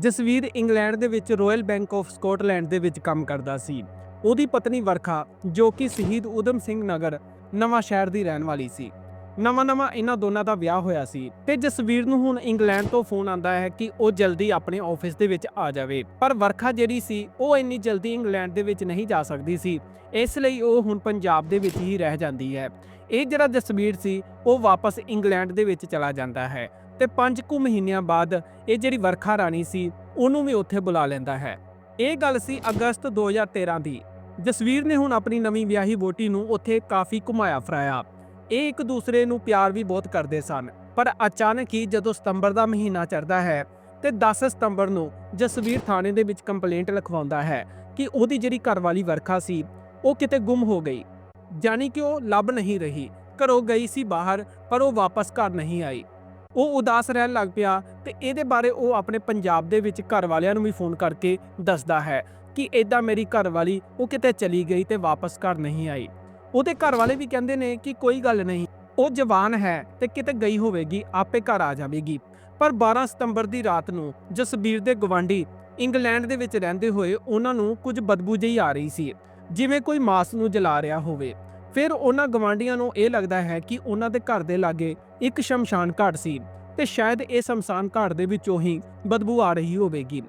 Jasvir England ਦੇ ਵਿੱਚ royal bank of Scotland ਦੇ ਵਿੱਚ ਕੰਮ ਕਰਦਾ ਸੀ। ਉਹਦੀ ਪਤਨੀ ਵਰਖਾ, ਜੋ ਕਿ ਸ਼ਹੀਦ ਊਧਮ ਸਿੰਘ ਨਗਰ, ਨਵਾਂ ਸ਼ਹਿਰ ਦੀ ਰਹਿਣ ਵਾਲੀ ਸੀ। ਨਵਾਂ ਨਵਾਂ ਇਹਨਾਂ ਦੋਨਾਂ ਦਾ ਵਿਆਹ ਹੋਇਆ ਸੀ ਤੇ ਜਸਵੀਰ ਨੂੰ ਹੁਣ ਇੰਗਲੈਂਡ ਤੋਂ ਫੋਨ ਆਂਦਾ ਹੈ ਕਿ ਉਹ ਜਲਦੀ ਆਪਣੇ ਆਫਿਸ ਦੇ ਵਿੱਚ ਆ ਜਾਵੇ। ਪਰ ਵਰਖਾ ਜਿਹੜੀ ਸੀ, ਉਹ ਇੰਨੀ ਜਲਦੀ ਇੰਗਲੈਂਡ ਦੇ ਵਿੱਚ ਨਹੀਂ ਜਾ ਸਕਦੀ ਸੀ। ਇਸ ਲਈ ਉਹ ਹੁਣ ਪੰਜਾਬ ਦੇ ਵਿੱਚ ਹੀ ਰਹਿ ਜਾਂਦੀ ਹੈ। ਇਹ ਜਿਹੜਾ ਜਸਵੀਰ ਸੀ, ਉਹ ਵਾਪਸ ਇੰਗਲੈਂਡ ਦੇ ਵਿੱਚ ਚਲਾ ਜਾਂਦਾ ਹੈ। ਤੇ 5 ਕੁ ਮਹੀਨਿਆਂ ਬਾਅਦ ਇਹ ਜਿਹੜੀ ਵਰਖਾ ਰਾਣੀ ਸੀ, ਉਹਨੂੰ ਵੀ ਉੱਥੇ ਬੁਲਾ ਲੈਂਦਾ ਹੈ। ਇਹ ਗੱਲ ਸੀ ਅਗਸਤ 2013 ਦੀ। ਜਸਵੀਰ ਨੇ ਹੁਣ ਆਪਣੀ ਨਵੀਂ ਵਿਆਹੀ ਵੋਟੀ ਨੂੰ ਉੱਥੇ ਕਾਫੀ ਘੁਮਾਇਆ ਫਰਾਇਆ। ਇਹ ਇੱਕ ਦੂਸਰੇ ਨੂੰ ਪਿਆਰ ਵੀ ਬਹੁਤ ਕਰਦੇ ਸਨ, ਪਰ ਅਚਾਨਕ ਹੀ ਜਦੋਂ ਸਤੰਬਰ ਦਾ ਮਹੀਨਾ ਚੜ੍ਹਦਾ ਹੈ ਤੇ 10 ਸਤੰਬਰ ਨੂੰ ਜਸਵੀਰ ਥਾਣੇ ਦੇ ਵਿੱਚ ਕੰਪਲੇਂਟ ਲਿਖਵਾਉਂਦਾ ਹੈ ਕਿ ਉਹਦੀ ਜਿਹੜੀ ਘਰਵਾਲੀ ਵਰਖਾ ਸੀ, ਉਹ ਕਿਤੇ ਗੁੰਮ ਹੋ ਗਈ। ਜਾਨੀ ਕਿ ਉਹ ਲੱਭ ਨਹੀਂ ਰਹੀ, ਘਰੋਂ ਗਈ ਸੀ ਬਾਹਰ, ਪਰ ਉਹ ਵਾਪਸ ਘਰ ਨਹੀਂ ਆਈ। ਉਹ ਉਦਾਸ ਰਹਿਣ ਲੱਗ ਪਿਆ ਤੇ ਇਹਦੇ ਬਾਰੇ ਉਹ ਆਪਣੇ ਪੰਜਾਬ ਦੇ ਵਿੱਚ ਘਰ ਵਾਲਿਆਂ ਨੂੰ ਵੀ ਫੋਨ ਕਰਕੇ ਦੱਸਦਾ ਹੈ ਕਿ ਇਦਾਂ ਮੇਰੀ ਘਰ ਵਾਲੀ ਉਹ ਕਿਤੇ ਚਲੀ ਗਈ ਤੇ ਵਾਪਸ ਘਰ ਨਹੀਂ ਆਈ। ਉਹਦੇ ਘਰ ਵਾਲੇ ਵੀ ਕਹਿੰਦੇ ਨੇ ਕਿ ਕੋਈ ਗੱਲ ਨਹੀਂ, ਉਹ ਜਵਾਨ ਹੈ ਤੇ ਕਿਤੇ ਗਈ ਹੋਵੇਗੀ, ਆਪੇ ਘਰ ਆ ਜਾਵੇਗੀ। ਪਰ 12 ਸਤੰਬਰ ਦੀ ਰਾਤ ਨੂੰ ਜਸਬੀਰ ਦੇ ਗਵਾਂਢੀ ਇੰਗਲੈਂਡ ਦੇ ਵਿੱਚ ਰਹਿੰਦੇ ਹੋਏ ਉਹਨਾਂ ਨੂੰ ਕੁਝ ਬਦਬੂ ਜਿਹੀ ਆ ਰਹੀ ਸੀ, ਜਿਵੇਂ ਕੋਈ ਮਾਸ ਨੂੰ ਜਲਾ ਰਿਹਾ ਹੋਵੇ। ਫਿਰ ਉਹਨਾਂ ਗਵਾਂਢੀਆਂ ਨੂੰ ਇਹ ਲੱਗਦਾ ਹੈ ਕਿ ਉਹਨਾਂ ਦੇ ਘਰ ਦੇ ਲਾਗੇ ਇੱਕ ਸ਼ਮਸ਼ਾਨ ਘਾਟ ਸੀ ਤੇ ਸ਼ਾਇਦ ਇਹ ਸ਼ਮਸ਼ਾਨ ਘਾਟ ਦੇ ਵਿੱਚੋਂ ਹੀ ਬਦਬੂ ਆ ਰਹੀ ਹੋਵੇਗੀ।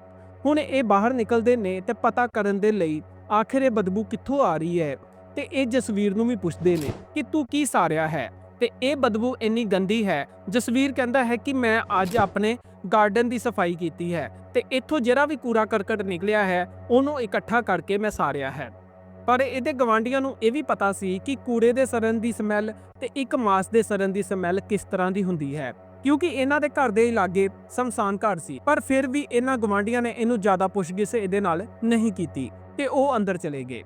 ਹੁਣ ਇਹ ਬਾਹਰ ਨਿਕਲਦੇ ਨੇ ਤੇ ਪਤਾ ਕਰਨ ਦੇ ਲਈ ਆਖਿਰ ਇਹ ਬਦਬੂ ਕਿੱਥੋਂ ਆ ਰਹੀ ਹੈ ਤੇ ਇਹ ਜਸਵੀਰ ਨੂੰ ਵੀ ਪੁੱਛਦੇ ਨੇ ਕਿ ਤੂੰ ਕੀ ਸਾਰਿਆ ਹੈ? ਤੇ ਇਹ ਬਦਬੂ ਇੰਨੀ ਗੰਦੀ ਹੈ, ਜਸਵੀਰ ਕਹਿੰਦਾ ਹੈ ਕਿ ਮੈਂ ਅੱਜ ਆਪਣੇ ਗਾਰਡਨ ਦੀ ਸਫ਼ਾਈ ਕੀਤੀ ਹੈ ਤੇ ਇੱਥੋਂ ਜਿਹੜਾ ਵੀ ਕੂੜਾ ਕਰਕਟ ਨਿਕਲਿਆ ਹੈ, ਉਹਨੂੰ ਇਕੱਠਾ ਕਰਕੇ ਮੈਂ ਸਾਰਿਆ ਹੈ। ਪਰ ਇਹਦੇ ਗਵਾਂਡੀਆਂ ਨੂੰ ਇਹ ਵੀ ਪਤਾ ਸੀ ਕਿ ਕੂੜੇ ਦੇ ਸੜਨ ਦੀ ਸਮੈਲ ਤੇ ਇੱਕ ਮਾਸ ਦੇ ਸੜਨ ਦੀ ਸਮੈਲ ਕਿਸ ਤਰ੍ਹਾਂ ਦੀ ਹੁੰਦੀ ਹੈ। ਕਿਉਂਕਿ ਇਹਨਾਂ ਦੇ ਘਰ ਦੇ ਲਾਗੇ ਸ਼ਮਸ਼ਾਨ ਘਾਟ ਸੀ, ਪਰ ਫਿਰ ਵੀ ਇਹਨਾਂ ਗਵਾਂਡੀਆਂ ਨੇ ਇਹਨੂੰ ਜ਼ਿਆਦਾ ਪੁੱਛਗਿੱਛ ਇਹਦੇ ਨਾਲ ਨਹੀਂ ਕੀਤੀ ਤੇ ਉਹ ਅੰਦਰ ਚਲੇ ਗਏ।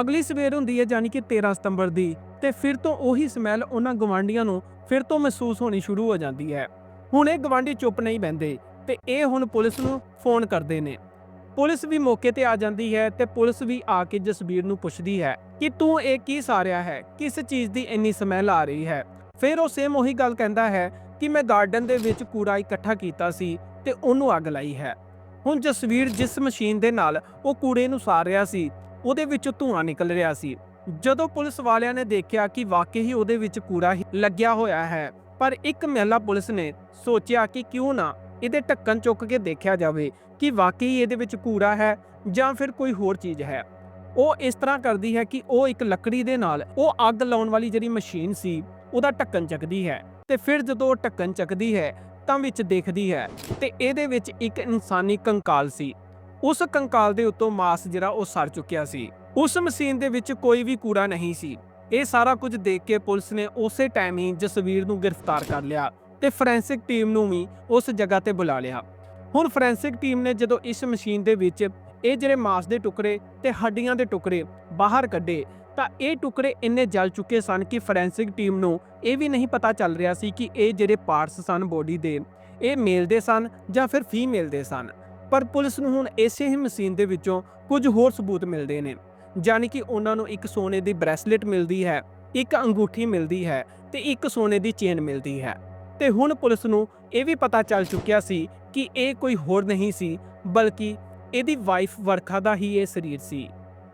ਅਗਲੀ ਸਵੇਰ ਹੁੰਦੀ ਹੈ ਯਾਨੀ ਕਿ 13 ਸਤੰਬਰ ਦੀ ਤੇ ਫਿਰ ਤੋਂ ਉਹੀ ਸਮੈਲ ਉਹਨਾਂ ਗਵਾਂਡੀਆਂ ਨੂੰ ਫਿਰ ਤੋਂ ਮਹਿਸੂਸ ਹੋਣੀ ਸ਼ੁਰੂ ਹੋ ਜਾਂਦੀ ਹੈ। ਹੁਣ ਇਹ ਗਵਾਂਡੀ ਚੁੱਪ ਨਹੀਂ ਬੈੰਦੇ ਤੇ ਇਹ ਹੁਣ ਪੁਲਿਸ ਨੂੰ ਫੋਨ ਕਰਦੇ ਨੇ। ਪੁਲਿਸ ਵੀ ਮੌਕੇ ਤੇ ਆ ਜਾਂਦੀ ਹੈ ਤੇ ਪੁਲਿਸ ਵੀ ਆ ਕੇ ਜਸਬੀਰ ਨੂੰ ਪੁੱਛਦੀ ਹੈ ਕਿ ਤੂੰ ਇਹ ਕੀ ਸਾਰਿਆ ਹੈ? ਕਿਸ ਚੀਜ਼ ਦੀ ਇੰਨੀ ਸਮੈਲ ਆ ਰਹੀ ਹੈ? ਫਿਰ ਉਹ ਸੇਮ ਉਹੀ ਗੱਲ ਕਹਿੰਦਾ ਹੈ ਕਿ ਮੈਂ ਗਾਰਡਨ ਦੇ ਵਿੱਚ ਕੂੜਾ ਇਕੱਠਾ ਕੀਤਾ ਸੀ ਤੇ ਉਹਨੂੰ ਅੱਗ ਲਾਈ ਹੈ। ਹੁਣ ਜਸਵੀਰ ਜਿਸ ਮਸ਼ੀਨ ਦੇ ਨਾਲ ਉਹ ਕੂੜੇ ਨੂੰ ਸਾਰ ਰਿਹਾ ਸੀ, ਉਹਦੇ ਵਿੱਚੋਂ ਧੂਆਂ ਨਿਕਲ ਰਿਹਾ ਸੀ। ਜਦੋਂ ਪੁਲਿਸ ਵਾਲਿਆਂ ਨੇ ਦੇਖਿਆ ਕਿ ਵਾਕਈ ਹੀ ਉਹਦੇ ਵਿੱਚ ਕੂੜਾ ਲੱਗਿਆ ਹੋਇਆ ਹੈ, ਪਰ ਇੱਕ ਮਹਿਲਾ ਪੁਲਿਸ ਨੇ ਸੋਚਿਆ ਕਿ ਕਿਉਂ ਨਾ ਇਹਦੇ ਢੱਕਣ ਚੁੱਕ ਕੇ ਦੇਖਿਆ ਜਾਵੇ ਕਿ ਵਾਕਈ ਇਹਦੇ ਵਿੱਚ ਕੂੜਾ ਹੈ ਜਾਂ ਫਿਰ ਕੋਈ ਹੋਰ ਚੀਜ਼ ਹੈ। ਉਹ ਇਸ ਤਰ੍ਹਾਂ ਕਰਦੀ ਹੈ ਕਿ ਉਹ ਇੱਕ ਲੱਕੜੀ ਦੇ ਨਾਲ ਉਹ ਅੱਗ ਲਾਉਣ ਵਾਲੀ ਜਿਹੜੀ ਮਸ਼ੀਨ ਸੀ, ਉਹਦਾ ਢੱਕਣ ਚੱਕਦੀ ਹੈ ਤੇ ਫਿਰ ਜਦੋਂ ਉਹ ਢੱਕਣ ਚੱਕਦੀ ਹੈ, ਤਾਂ ਵਿੱਚ ਦੇਖਦੀ ਹੈ ਤੇ ਇਹਦੇ ਵਿੱਚ ਇੱਕ ਇਨਸਾਨੀ ਕੰਕਾਲ ਸੀ। ਉਸ ਕੰਕਾਲ ਦੇ ਉੱਤੋਂ ਮਾਸ ਜਿਹੜਾ ਉਹ ਸੜ ਚੁੱਕਿਆ ਸੀ। ਉਸ ਮਸ਼ੀਨ ਦੇ ਵਿੱਚ ਕੋਈ ਵੀ ਕੂੜਾ ਨਹੀਂ ਸੀ। ਇਹ ਸਾਰਾ ਕੁਝ ਦੇਖ ਕੇ ਪੁਲਿਸ ਨੇ ਉਸੇ ਟਾਈਮ ਹੀ ਜਸਵੀਰ ਨੂੰ ਗ੍ਰਿਫਤਾਰ ਕਰ ਲਿਆ ਤੇ ਫੋਰੈਂਸਿਕ ਟੀਮ ਨੂੰ ਵੀ ਉਸ ਜਗ੍ਹਾ ਤੇ ਬੁਲਾ ਲਿਆ। ਹੁਣ ਫੋਰੈਂਸਿਕ ਟੀਮ ਨੇ ਜਦੋਂ ਇਸ ਮਸ਼ੀਨ ਦੇ ਵਿੱਚ ਇਹ ਜਿਹੜੇ ਮਾਸ ਦੇ ਟੁਕੜੇ ਤੇ ਹੱਡੀਆਂ ਦੇ ਟੁਕੜੇ ਬਾਹਰ ਕੱਢੇ, ਤਾਂ ਇਹ ਟੁਕੜੇ ਇੰਨੇ ਜਲ ਚੁੱਕੇ ਸਨ ਕਿ ਫੋਰੈਂਸਿਕ ਟੀਮ ਨੂੰ ਇਹ ਵੀ ਨਹੀਂ ਪਤਾ ਚੱਲ ਰਿਹਾ ਸੀ ਕਿ ਇਹ ਜਿਹੜੇ ਪਾਰਟਸ ਸਨ ਬੋਡੀ ਦੇ, ਇਹ ਮੇਲ ਦੇ ਸਨ ਜਾਂ ਫਿਰ ਫੀਮੇਲ ਦੇ ਸਨ। ਪਰ ਪੁਲਿਸ ਨੂੰ ਹੁਣ ਇਸੇ ਹੀ ਮਸ਼ੀਨ ਦੇ ਵਿੱਚੋਂ ਕੁਝ ਹੋਰ ਸਬੂਤ ਮਿਲਦੇ ਨੇ ਜਾਨੀ ਕਿ ਉਹਨਾਂ ਨੂੰ ਇੱਕ ਸੋਨੇ ਦੀ ਬ੍ਰੈਸਲੇਟ ਮਿਲਦੀ ਹੈ, ਇੱਕ ਅੰਗੂਠੀ ਮਿਲਦੀ ਹੈ ਤੇ ਇੱਕ ਸੋਨੇ ਦੀ ਚੇਨ ਮਿਲਦੀ ਹੈ। ਤੇ ਹੁਣ ਪੁਲਿਸ ਨੂੰ ਇਹ ਵੀ ਪਤਾ ਚੱਲ ਚੁੱਕਿਆ ਸੀ ਕਿ ਇਹ ਕੋਈ ਹੋਰ ਨਹੀਂ ਸੀ, ਬਲਕਿ ਇਹਦੀ ਵਾਈਫ ਵਰਖਾ ਦਾ ਹੀ ਇਹ ਸਰੀਰ ਸੀ।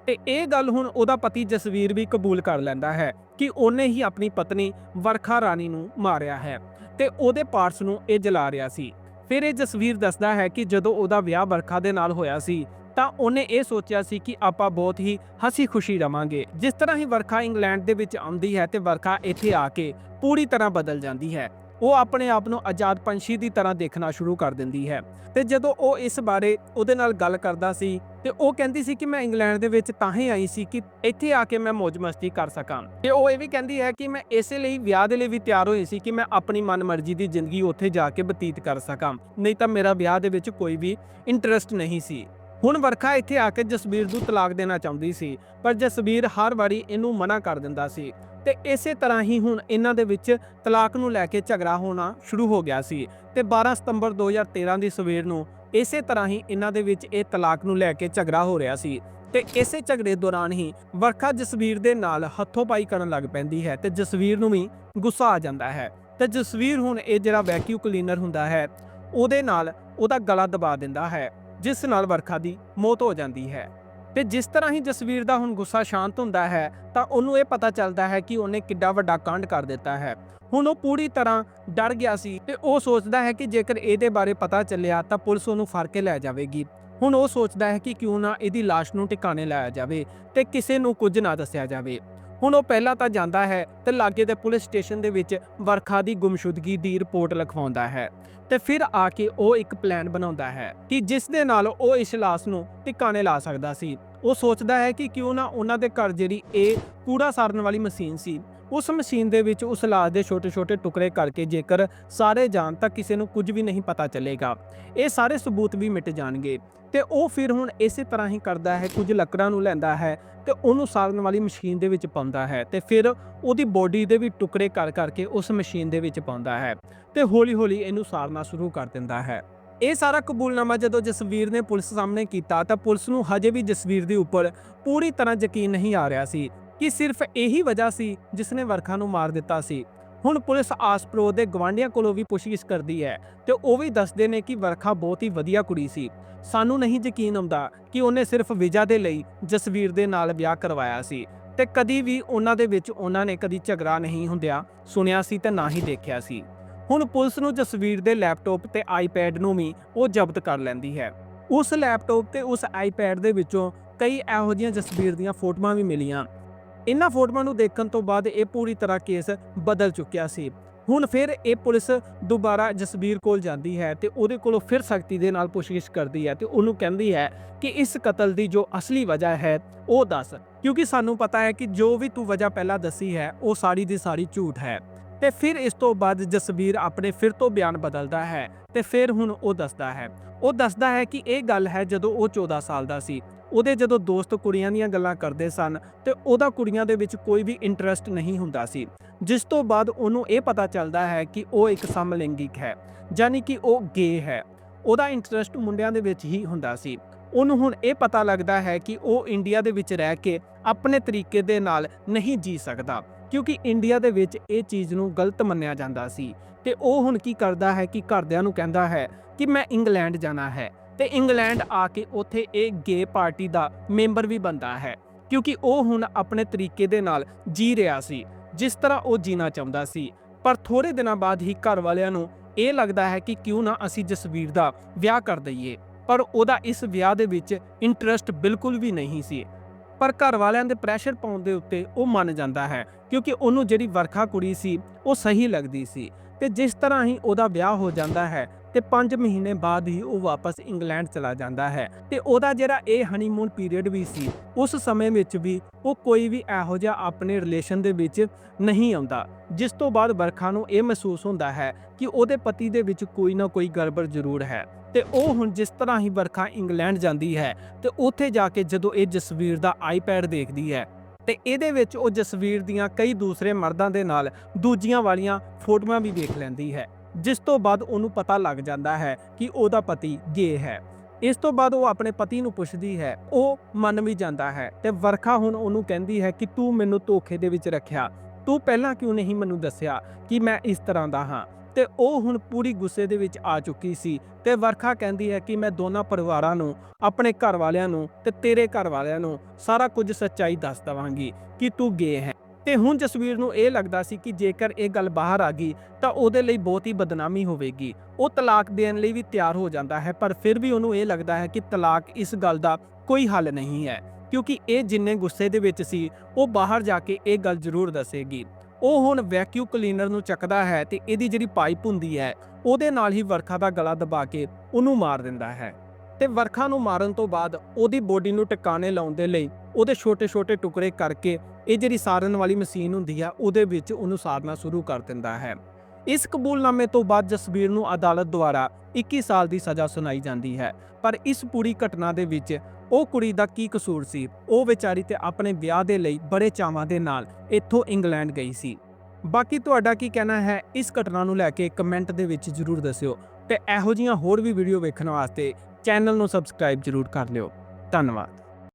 ਤੇ ਇਹ ਗੱਲ ਹੁਣ ਉਹਦਾ ਪਤੀ ਜਸਵੀਰ ਵੀ ਕਬੂਲ ਕਰ ਲੈਂਦਾ ਹੈ ਕਿ ਉਹਨੇ ਹੀ ਆਪਣੀ ਪਤਨੀ ਵਰਖਾ ਰਾਣੀ ਨੂੰ ਮਾਰਿਆ ਹੈ ਤੇ ਉਹਦੇ ਪਾਰਟਸ ਨੂੰ ਇਹ ਜਲਾ ਰਿਹਾ ਸੀ। ਫਿਰ ਇਹ ਜਸਵੀਰ ਦੱਸਦਾ ਹੈ ਕਿ ਜਦੋਂ ਉਹਦਾ ਵਿਆਹ ਵਰਖਾ ਦੇ ਨਾਲ ਹੋਇਆ ਸੀ, ਤਾਂ ਉਹਨੇ ਇਹ ਸੋਚਿਆ ਸੀ ਕਿ ਆਪਾਂ ਬਹੁਤ ਹੀ ਹਸੀ ਖੁਸ਼ੀ ਰਵਾਂਗੇ। ਜਿਸ ਤਰ੍ਹਾਂ ਹੀ ਵਰਖਾ ਇੰਗਲੈਂਡ ਦੇ ਵਿੱਚ ਆਉਂਦੀ ਹੈ ਤੇ ਵਰਖਾ ਇੱਥੇ ਆ ਕੇ ਪੂਰੀ ਤਰ੍ਹਾਂ ਬਦਲ ਜਾਂਦੀ ਹੈ। ਉਹ ਆਪਣੇ ਆਪ ਨੂੰ ਆਜ਼ਾਦ ਪੰਛੀ ਦੀ ਤਰ੍ਹਾਂ ਦੇਖਣਾ ਸ਼ੁਰੂ ਕਰ ਦਿੰਦੀ ਹੈ। ਤੇ ਜਦੋਂ ਉਹ ਇਸ ਬਾਰੇ ਉਹਦੇ ਨਾਲ ਗੱਲ ਕਰਦਾ ਸੀ ਤੇ ਉਹ ਕਹਿੰਦੀ ਸੀ ਕਿ ਮੈਂ ਇੰਗਲੈਂਡ ਦੇ ਵਿੱਚ ਤਾਂ ਹੀ ਆਈ ਸੀ ਕਿ ਇੱਥੇ ਆ ਕੇ ਮੈਂ ਮौज ਮਸਤੀ ਕਰ ਸਕਾਂ। ਤੇ ਉਹ ਇਹ ਵੀ ਕਹਿੰਦੀ ਹੈ ਕਿ ਮੈਂ ਇਸੇ ਲਈ ਵਿਆਹ ਦੇ ਲਈ ਵੀ ਤਿਆਰ ਹੋਈ ਸੀ ਕਿ ਮੈਂ ਆਪਣੀ ਮਨਮਰਜ਼ੀ ਦੀ ਜ਼ਿੰਦਗੀ ਉੱਥੇ ਜਾ ਕੇ ਬਤੀਤ ਕਰ ਸਕਾਂ। ਨਹੀਂ ਤਾਂ ਮੇਰਾ ਵਿਆਹ ਦੇ ਵਿੱਚ ਕੋਈ ਵੀ ਇੰਟਰਸਟ ਨਹੀਂ ਸੀ। ਹੁਣ ਵਰਖਾ ਇੱਥੇ ਆ ਕੇ ਜਸਬੀਰ ਨੂੰ ਤਲਾਕ ਦੇਣਾ ਚਾਹੁੰਦੀ ਸੀ, ਪਰ ਜਸਬੀਰ ਹਰ ਵਾਰੀ ਇਹਨੂੰ ਮਨਾ ਕਰ ਦਿੰਦਾ ਸੀ ਤੇ ਇਸੇ ਤਰ੍ਹਾਂ ਹੀ ਹੁਣ ਇਹਨਾਂ ਦੇ ਵਿੱਚ ਤਲਾਕ ਨੂੰ ਲੈ ਕੇ ਝਗੜਾ ਹੋਣਾ ਸ਼ੁਰੂ ਹੋ ਗਿਆ ਸੀ ਤੇ 12 ਸਤੰਬਰ 2013 ਦੀ ਸਵੇਰ ਨੂੰ ਇਸੇ ਤਰ੍ਹਾਂ ਹੀ ਇਹਨਾਂ ਦੇ ਵਿੱਚ ਇਹ ਤਲਾਕ ਨੂੰ ਲੈ ਕੇ ਝਗੜਾ ਹੋ ਰਿਹਾ ਸੀ ਤੇ ਇਸੇ ਝਗੜੇ ਦੌਰਾਨ ਹੀ ਵਰਖਾ ਜਸਵੀਰ ਦੇ ਨਾਲ ਹੱਥੋਂ ਪਾਈ ਕਰਨ ਲੱਗ ਪੈਂਦੀ ਹੈ ਤੇ ਜਸਵੀਰ ਨੂੰ ਵੀ ਗੁੱਸਾ ਆ ਜਾਂਦਾ ਹੈ ਤੇ ਜਸਵੀਰ ਹੁਣ ਇਹ ਜਿਹੜਾ ਵੈਕਿਊ ਕਲੀਨਰ ਹੁੰਦਾ ਹੈ, ਉਹਦੇ ਨਾਲ ਉਹਦਾ ਗਲਾ ਦਬਾ ਦਿੰਦਾ ਹੈ। ਜਿਸ ਨਾਲ ਵਰਖਾ ਦੀ ਮੌਤ ਹੋ ਜਾਂਦੀ ਹੈ। ਤੇ ਜਿਸ ਤਰ੍ਹਾਂ ਹੀ ਜਸਵੀਰ ਦਾ ਹੁਣ ਗੁੱਸਾ ਸ਼ਾਂਤ ਹੁੰਦਾ ਹੈ, ਤਾਂ ਉਹਨੂੰ ਇਹ ਪਤਾ ਚੱਲਦਾ ਹੈ ਕਿ ਉਹਨੇ ਕਿੱਡਾ ਵੱਡਾ ਕਾਂਡ ਕਰ ਦਿੱਤਾ ਹੈ। ਹੁਣ ਉਹ ਪੂਰੀ ਤਰ੍ਹਾਂ ਡਰ ਗਿਆ ਸੀ ਤੇ ਉਹ ਸੋਚਦਾ ਹੈ ਕਿ ਜੇਕਰ ਇਹਦੇ ਬਾਰੇ ਪਤਾ ਚੱਲਿਆ ਤਾਂ ਪੁਲਿਸ ਉਹਨੂੰ ਫੜ ਕੇ ਲੈ ਜਾਵੇਗੀ। ਹੁਣ ਉਹ ਸੋਚਦਾ ਹੈ ਕਿ ਕਿਉਂ ਨਾ ਇਹਦੀ ਲਾਸ਼ ਨੂੰ ਟਿਕਾਣੇ ਲਾਇਆ ਜਾਵੇ ਤੇ ਕਿਸੇ ਨੂੰ ਕੁਝ ਨਾ ਦੱਸਿਆ ਜਾਵੇ। ਹੁਣ ਉਹ ਪਹਿਲਾਂ ਤਾਂ ਜਾਂਦਾ ਹੈ ਤੇ ਲਾਗੇ ਦੇ ਪੁਲਿਸ ਸਟੇਸ਼ਨ ਦੇ ਵਿੱਚ ਵਰਖਾ ਦੀ ਗੁੰਮਸ਼ੁਦਗੀ ਦੀ ਰਿਪੋਰਟ ਲਿਖਵਾਉਂਦਾ ਹੈ ਤੇ ਫਿਰ ਆ ਕੇ ਉਹ ਇੱਕ ਪਲਾਨ ਬਣਾਉਂਦਾ ਹੈ ਕਿ ਜਿਸ ਦੇ ਨਾਲ ਉਹ ਇਸ ਲਾਸ਼ ਨੂੰ ਟਿਕਾਣੇ ਲਾ ਸਕਦਾ ਸੀ। ਉਹ ਸੋਚਦਾ ਹੈ ਕਿ ਕਿਉਂ ਨਾ ਉਹਨਾਂ ਦੇ ਘਰ ਜਿਹੜੀ ਇਹ ਕੂੜਾ ਸਾਰਨ ਵਾਲੀ ਮਸ਼ੀਨ ਸੀ ਉਸ ਮਸ਼ੀਨ ਦੇ ਵਿੱਚ ਉਸ ਲਾਸ਼ ਦੇ ਛੋਟੇ-ਛੋਟੇ ਟੁਕੜੇ ਕਰਕੇ ਜੇਕਰ ਸਾਰੇ ਜਾਣ ਤਾਂ ਕਿਸੇ ਨੂੰ ਕੁਝ ਵੀ ਨਹੀਂ ਪਤਾ ਚੱਲੇਗਾ। ਇਹ ਸਾਰੇ ਸਬੂਤ ਵੀ ਮਿਟ ਜਾਣਗੇ। ਤੇ ਉਹ ਫਿਰ ਹੁਣ ਇਸੇ ਤਰ੍ਹਾਂ ਹੀ ਕਰਦਾ ਹੈ, ਕੁਝ ਲੱਕੜਾਂ ਨੂੰ ਲੈਂਦਾ ਹੈ ਤੇ ਉਹਨੂੰ ਸਾੜਨ ਵਾਲੀ ਮਸ਼ੀਨ ਦੇ ਵਿੱਚ ਪਾਉਂਦਾ ਹੈ ਤੇ ਫਿਰ ਉਹਦੀ ਬੋਡੀ ਦੇ ਵੀ ਟੁਕੜੇ ਕਰ ਕਰਕੇ ਉਸ ਮਸ਼ੀਨ ਦੇ ਵਿੱਚ ਪਾਉਂਦਾ ਹੈ ਤੇ ਹੌਲੀ-ਹੌਲੀ ਇਹਨੂੰ ਸਾੜਨਾ ਸ਼ੁਰੂ ਕਰ ਦਿੰਦਾ ਹੈ। ਇਹ ਸਾਰਾ ਕਬੂਲਨਾਮਾ ਜਦੋਂ ਜਸਵੀਰ ਨੇ ਪੁਲਿਸ ਸਾਹਮਣੇ ਕੀਤਾ ਤਾਂ ਪੁਲਿਸ ਨੂੰ ਹਜੇ ਵੀ ਜਸਵੀਰ ਦੇ ਉੱਪਰ ਪੂਰੀ ਤਰ੍ਹਾਂ ਯਕੀਨ ਨਹੀਂ ਆ ਰਿਹਾ ਸੀ। ਕਿ ਸਿਰਫ ਇਹੀ ਵਜ੍ਹਾ ਸੀ ਜਿਸ ਨੇ ਵਰਖਾ ਨੂੰ ਮਾਰ ਦਿੱਤਾ ਸੀ। ਹੁਣ ਪੁਲਿਸ ਆਸਪਰੋ ਦੇ ਗਵਾਂਢੀਆਂ ਕੋਲੋਂ ਵੀ ਪੁੱਛਗਿੱਛ ਕਰਦੀ ਹੈ ਤੇ ਉਹ ਵੀ ਦੱਸਦੇ ਨੇ ਕਿ ਵਰਖਾ ਬਹੁਤ ਹੀ ਵਧੀਆ ਕੁੜੀ ਸੀ। ਸਾਨੂੰ ਨਹੀਂ ਯਕੀਨ ਆਉਂਦਾ ਕਿ ਉਹਨੇ ਸਿਰਫ ਵੀਜ਼ਾ ਦੇ ਲਈ ਜਸਵੀਰ ਦੇ ਨਾਲ ਵਿਆਹ ਕਰਵਾਇਆ ਸੀ ਤੇ ਕਦੀ ਵੀ ਉਹਨਾਂ ਦੇ ਵਿੱਚ ਉਹਨਾਂ ਨੇ ਕਦੀ ਝਗੜਾ ਨਹੀਂ ਹੁੰਦਿਆ, ਸੁਣਿਆ ਸੀ ਤੇ ਨਾ ਹੀ ਦੇਖਿਆ ਸੀ। ਹੁਣ ਪੁਲਿਸ ਨੂੰ ਜਸਵੀਰ ਦੇ ਲੈਪਟਾਪ ਤੇ ਆਈਪੈਡ ਨੂੰ ਵੀ ਉਹ ਜ਼ਬਤ ਕਰ ਲੈਂਦੀ ਹੈ। ਉਸ ਲੈਪਟਾਪ ਤੇ ਉਸ ਆਈਪੈਡ ਦੇ ਵਿੱਚੋਂ ਕਈ ਇਹੋ ਜਿਹੀਆਂ ਜਸਵੀਰ ਦੀਆਂ ਫੋਟੋਆਂ ਵੀ ਮਿਲੀਆਂ। ਇਹਨਾਂ ਫੋਟੋਆਂ ਨੂੰ ਦੇਖਣ ਤੋਂ ਬਾਅਦ ਇਹ ਪੂਰੀ ਤਰ੍ਹਾਂ ਕੇਸ ਬਦਲ ਚੁੱਕਿਆ ਸੀ। ਹੁਣ ਫਿਰ ਇਹ ਪੁਲਿਸ ਦੁਬਾਰਾ ਜਸਬੀਰ ਕੋਲ ਜਾਂਦੀ ਹੈ ਤੇ ਉਹਦੇ ਕੋਲੋਂ ਫਿਰ ਸਖਤੀ ਦੇ ਨਾਲ ਪੁੱਛਗਿੱਛ ਕਰਦੀ ਹੈ ਤੇ ਉਹਨੂੰ ਕਹਿੰਦੀ ਹੈ ਕਿ ਇਸ ਕਤਲ ਦੀ ਜੋ ਅਸਲੀ ਵਜ੍ਹਾ ਹੈ ਉਹ ਦੱਸ, ਕਿਉਂਕਿ ਸਾਨੂੰ ਪਤਾ ਹੈ ਕਿ ਜੋ ਵੀ ਤੂੰ ਵਜ੍ਹਾ ਪਹਿਲਾਂ ਦੱਸੀ ਹੈ, ਉਹ ਸਾਰੀ ਦੀ ਸਾਰੀ ਝੂਠ ਹੈ। ਤੇ ਫਿਰ ਇਸ ਤੋਂ ਬਾਅਦ ਜਸਬੀਰ ਆਪਣੇ ਫਿਰ ਤੋਂ ਬਿਆਨ ਬਦਲਦਾ ਹੈ ਤੇ ਫਿਰ ਹੁਣ ਉਹ ਦੱਸਦਾ ਹੈ। ਉਹ ਦੱਸਦਾ ਹੈ ਕਿ ਇਹ ਗੱਲ ਹੈ ਜਦੋਂ ਉਹ 14 ਸਾਲ ਦਾ ਸੀ। ਉਹਦੇ ਜਦੋਂ ਦੋਸਤ ਕੁੜੀਆਂ ਦੀਆਂ ਗੱਲਾਂ ਕਰਦੇ ਸਨ ਤੇ ਉਹਦਾ ਕੁੜੀਆਂ ਦੇ ਵਿੱਚ ਕੋਈ ਵੀ ਇੰਟਰਸਟ ਨਹੀਂ ਹੁੰਦਾ ਸੀ, ਜਿਸ ਤੋਂ ਬਾਅਦ ਉਹਨੂੰ ਇਹ ਪਤਾ ਚੱਲਦਾ ਹੈ ਕਿ ਉਹ ਇੱਕ ਸਮਲਿੰਗਿਕ ਹੈ ਯਾਨੀ ਕਿ ਉਹ ਗੇ ਹੈ। ਉਹਦਾ ਇੰਟਰਸਟ ਮੁੰਡਿਆਂ ਦੇ ਵਿੱਚ ਹੀ ਹੁੰਦਾ ਸੀ। ਉਹਨੂੰ ਹੁਣ ਇਹ ਪਤਾ ਲੱਗਦਾ ਹੈ ਕਿ ਉਹ ਇੰਡੀਆ ਦੇ ਵਿੱਚ ਰਹਿ ਕੇ ਆਪਣੇ ਤਰੀਕੇ ਦੇ ਨਾਲ ਨਹੀਂ ਜੀ ਸਕਦਾ, ਕਿਉਂਕਿ ਇੰਡੀਆ ਦੇ ਵਿੱਚ ਇਹ ਚੀਜ਼ ਨੂੰ ਗਲਤ ਮੰਨਿਆ ਜਾਂਦਾ ਸੀ। ਤੇ ਉਹ ਹੁਣ ਕੀ ਕਰਦਾ ਹੈ ਕਿ ਘਰਦਿਆਂ ਨੂੰ ਕਹਿੰਦਾ ਹੈ ਕਿ ਮੈਂ ਇੰਗਲੈਂਡ ਜਾਣਾ ਹੈ। ਤੇ ਇੰਗਲੈਂਡ ਆ ਕੇ ਉੱਥੇ ਇਹ ਗੇ ਪਾਰਟੀ ਦਾ ਮੈਂਬਰ ਵੀ ਬਣਦਾ ਹੈ, ਕਿਉਂਕਿ ਉਹ ਹੁਣ ਆਪਣੇ ਤਰੀਕੇ ਦੇ ਨਾਲ ਜੀ ਰਿਹਾ ਸੀ, ਜਿਸ ਤਰ੍ਹਾਂ ਉਹ ਜੀਣਾ ਚਾਹੁੰਦਾ ਸੀ। ਪਰ ਥੋੜੇ ਦਿਨਾਂ ਬਾਅਦ ਹੀ ਘਰ ਵਾਲਿਆਂ ਨੂੰ ਇਹ ਲੱਗਦਾ ਹੈ ਕਿ ਕਿਉਂ ਨਾ ਅਸੀਂ ਜਸਵੀਰ ਦਾ ਵਿਆਹ ਕਰ ਦਈਏ, ਪਰ ਉਹਦਾ ਇਸ ਵਿਆਹ ਦੇ ਵਿੱਚ ਇੰਟਰਸਟ ਬਿਲਕੁਲ ਵੀ ਨਹੀਂ ਸੀ। ਪਰ ਘਰ ਵਾਲਿਆਂ ਦੇ ਪ੍ਰੈਸ਼ਰ ਪਾਉਣ ਦੇ ਉੱਤੇ ਉਹ ਮੰਨ ਜਾਂਦਾ ਹੈ, ਕਿਉਂਕਿ ਉਹਨੂੰ ਜਿਹੜੀ ਵਰਖਾ ਕੁੜੀ ਸੀ, ਉਹ ਸਹੀ ਲੱਗਦੀ ਸੀ। ਤੇ ਜਿਸ ਤਰ੍ਹਾਂ ਹੀ ਉਹਦਾ ਵਿਆਹ ਹੋ ਜਾਂਦਾ ਹੈ ਤੇ 5 ਮਹੀਨੇ ਬਾਅਦ ਹੀ ਉਹ ਵਾਪਸ ਇੰਗਲੈਂਡ ਚਲਾ ਜਾਂਦਾ ਹੈ ਤੇ ਉਹਦਾ ਜਿਹੜਾ ਇਹ ਹਨੀਮੂਨ ਪੀਰੀਅਡ ਵੀ ਸੀ, ਉਸ ਸਮੇਂ ਵਿੱਚ ਵੀ ਉਹ ਕੋਈ ਵੀ ਇਹੋ ਜਿਹਾ ਆਪਣੇ ਰਿਲੇਸ਼ਨ ਦੇ ਵਿੱਚ ਨਹੀਂ ਆਉਂਦਾ, ਜਿਸ ਤੋਂ ਬਾਅਦ ਵਰਖਾ ਨੂੰ ਇਹ ਮਹਿਸੂਸ ਹੁੰਦਾ ਹੈ ਕਿ ਉਹਦੇ ਪਤੀ ਦੇ ਵਿੱਚ ਕੋਈ ਨਾ ਕੋਈ ਗੜਬੜ ਜ਼ਰੂਰ ਹੈ ਤੇ ਉਹ ਹੁਣ ਜਿਸ ਤਰ੍ਹਾਂ ਹੀ ਵਰਖਾ ਇੰਗਲੈਂਡ ਜਾਂਦੀ ਹੈ ਤੇ ਉੱਥੇ ਜਾ ਕੇ ਜਦੋਂ ਇਹ ਜਸਵੀਰ ਦਾ ਆਈਪੈਡ ਦੇਖਦੀ ਹੈ ਤੇ ਇਹਦੇ ਵਿੱਚ ਉਹ ਜਸਵੀਰ ਦੀਆਂ ਕਈ ਦੂਸਰੇ ਮਰਦਾਂ ਦੇ ਨਾਲ ਦੂਜੀਆਂ ਵਾਲੀਆਂ ਫੋਟੋਆਂ ਵੀ ਵੇਖ ਲੈਂਦੀ ਹੈ। ਜਿਸ ਤੋਂ ਬਾਅਦ ਉਹਨੂੰ ਪਤਾ ਲੱਗ ਜਾਂਦਾ ਹੈ ਕਿ ਉਹਦਾ ਪਤੀ ਗੇ ਹੈ। ਇਸ ਤੋਂ ਬਾਅਦ ਉਹ ਆਪਣੇ ਪਤੀ ਨੂੰ ਪੁੱਛਦੀ ਹੈ, ਉਹ ਮੰਨ ਵੀ ਜਾਂਦਾ ਹੈ ਤੇ ਵਰਖਾ ਹੁਣ ਉਹਨੂੰ ਕਹਿੰਦੀ ਹੈ ਕਿ ਤੂੰ ਮੈਨੂੰ ਧੋਖੇ ਦੇ ਵਿੱਚ ਰੱਖਿਆ। ਤੂੰ ਪਹਿਲਾਂ ਕਿਉਂ ਨਹੀਂ ਮੈਨੂੰ ਦੱਸਿਆ ਕਿ ਮੈਂ ਇਸ ਤਰ੍ਹਾਂ ਦਾ ਹਾਂ? ਤੇ ਉਹ ਹੁਣ ਪੂਰੀ ਗੁੱਸੇ ਦੇ ਵਿੱਚ ਆ ਚੁੱਕੀ ਸੀ ਤੇ ਵਰਖਾ ਕਹਿੰਦੀ ਹੈ ਕਿ ਮੈਂ ਦੋਨਾਂ ਪਰਿਵਾਰਾਂ ਨੂੰ, ਆਪਣੇ ਘਰ ਵਾਲਿਆਂ ਨੂੰ ਤੇ ਤੇਰੇ ਘਰ ਵਾਲਿਆਂ ਨੂੰ ਸਾਰਾ ਕੁਝ ਸੱਚਾਈ ਦੱਸ ਦਵਾਂਗੀ ਕਿ ਤੂੰ ਗੇ ਹੈ। ਤੇ ਹੁਣ ਜਸਵੀਰ ਨੂੰ ਇਹ ਲੱਗਦਾ ਸੀ ਕਿ ਜੇਕਰ ਇਹ ਗੱਲ ਬਾਹਰ ਆ ਗਈ, ਤਾਂ ਉਹਦੇ ਲਈ ਬਹੁਤ ਹੀ ਬਦਨਾਮੀ ਹੋਵੇਗੀ। ਉਹ ਤਲਾਕ ਦੇਣ ਲਈ ਵੀ ਤਿਆਰ ਹੋ ਜਾਂਦਾ ਹੈ, ਪਰ ਫਿਰ ਵੀ ਉਹਨੂੰ ਇਹ ਲੱਗਦਾ ਹੈ ਕਿ ਤਲਾਕ ਇਸ ਗੱਲ ਦਾ ਕੋਈ ਹੱਲ ਨਹੀਂ ਹੈ, ਕਿਉਂਕਿ ਇਹ ਜਿੰਨੇ ਗੁੱਸੇ ਦੇ ਵਿੱਚ ਸੀ, ਉਹ ਬਾਹਰ ਜਾ ਕੇ ਇਹ ਗੱਲ ਜ਼ਰੂਰ ਦੱਸੇਗੀ। ਉਹ ਹੁਣ ਵੈਕਿਊ ਕਲੀਨਰ ਨੂੰ ਚੱਕਦਾ ਹੈ ਤੇ ਇਹਦੀ ਜਿਹੜੀ ਪਾਈਪ ਹੁੰਦੀ ਹੈ, ਉਹਦੇ ਨਾਲ ਹੀ ਵਰਖਾ ਦਾ ਗਲਾ ਦਬਾ ਕੇ ਉਹਨੂੰ ਮਾਰ ਦਿੰਦਾ ਹੈ। ਤੇ ਵਰਖਾ ਨੂੰ ਮਾਰਨ ਤੋਂ ਬਾਅਦ ਉਹਦੀ ਬੋਡੀ ਨੂੰ ਟਿਕਾਣੇ ਲਾਉਣ ਦੇ ਲਈ ਉਹਦੇ ਛੋਟੇ-ਛੋਟੇ ਟੁਕੜੇ ਕਰਕੇ ਇਹ ਜਿਹੜੀ ਸਾਰਨ ਵਾਲੀ ਮਸ਼ੀਨ ਹੁੰਦੀ ਆ, ਉਹਦੇ ਵਿੱਚ ਉਹਨੂੰ ਸਾਰਨਾ ਸ਼ੁਰੂ ਕਰ ਦਿੰਦਾ ਹੈ। ਇਸ ਕਬੂਲਨਾਮੇ ਤੋਂ ਬਾਅਦ ਜਸਬੀਰ ਨੂੰ ਅਦਾਲਤ ਦੁਆਰਾ 21 ਸਾਲ ਦੀ ਸਜ਼ਾ ਸੁਣਾਈ ਜਾਂਦੀ ਹੈ। ਪਰ ਇਸ ਪੂਰੀ ਘਟਨਾ ਦੇ ਵਿੱਚ ਉਹ ਕੁੜੀ ਦਾ ਕੀ ਕਸੂਰ ਸੀ, ਉਹ ਵਿਚਾਰੀ ਤੇ ਆਪਣੇ ਵਿਆਹ ਦੇ ਲਈ ਬੜੇ ਚਾਵਾਂ ਦੇ ਨਾਲ ਇੱਥੋਂ ਇੰਗਲੈਂਡ ਗਈ ਸੀ। ਬਾਕੀ ਤੁਹਾਡਾ ਕੀ ਕਹਿਣਾ ਹੈ, ਇਸ ਘਟਨਾ ਨੂੰ ਲੈ ਕੇ ਕਮੈਂਟ ਦੇ ਵਿੱਚ ਜਰੂਰ ਦੱਸਿਓ ਤੇ ਇਹੋ ਜੀਆਂ ਹੋਰ ਵੀ ਵੀਡੀਓ ਵੇਖਣ ਵਾਸਤੇ ਚੈਨਲ ਨੂੰ ਸਬਸਕ੍ਰਾਈਬ ਜਰੂਰ ਕਰ ਲਿਓ। ਧੰਨਵਾਦ।